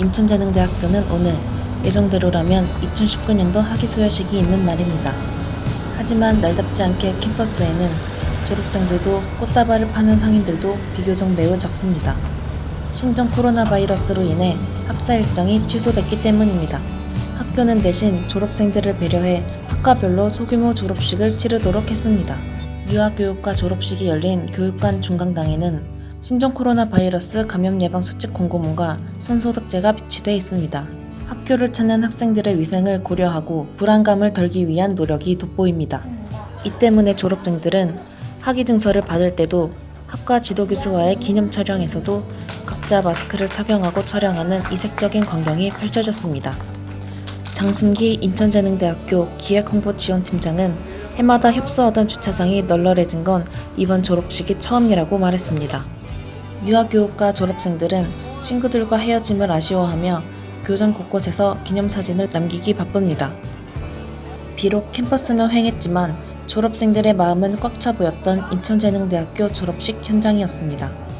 인천재능대학교는 오늘 예정대로라면 2019년도 학위 수여식이 있는 날입니다. 하지만 날답지 않게 캠퍼스에는 졸업생들도 꽃다발을 파는 상인들도 비교적 매우 적습니다. 신종 코로나 바이러스로 인해 학사 일정이 취소됐기 때문입니다. 학교는 대신 졸업생들을 배려해 학과별로 소규모 졸업식을 치르도록 했습니다. 유아교육과 졸업식이 열린 교육관 중강당에는 신종 코로나 바이러스 감염 예방 수칙 공고문과 손소독제가 비치돼 있습니다. 학교를 찾는 학생들의 위생을 고려하고 불안감을 덜기 위한 노력이 돋보입니다. 이 때문에 졸업생들은 학위 증서를 받을 때도 학과 지도교수와의 기념 촬영에서도 각자 마스크를 착용하고 촬영하는 이색적인 광경이 펼쳐졌습니다. 장순기 인천재능대학교 기획홍보지원팀장은 해마다 협소하던 주차장이 널널해진 건 이번 졸업식이 처음이라고 말했습니다. 유아교육과 졸업생들은 친구들과 헤어짐을 아쉬워하며 교정 곳곳에서 기념사진을 남기기 바쁩니다. 비록 캠퍼스는 횡했지만 졸업생들의 마음은 꽉 차 보였던 인천재능대학교 졸업식 현장이었습니다.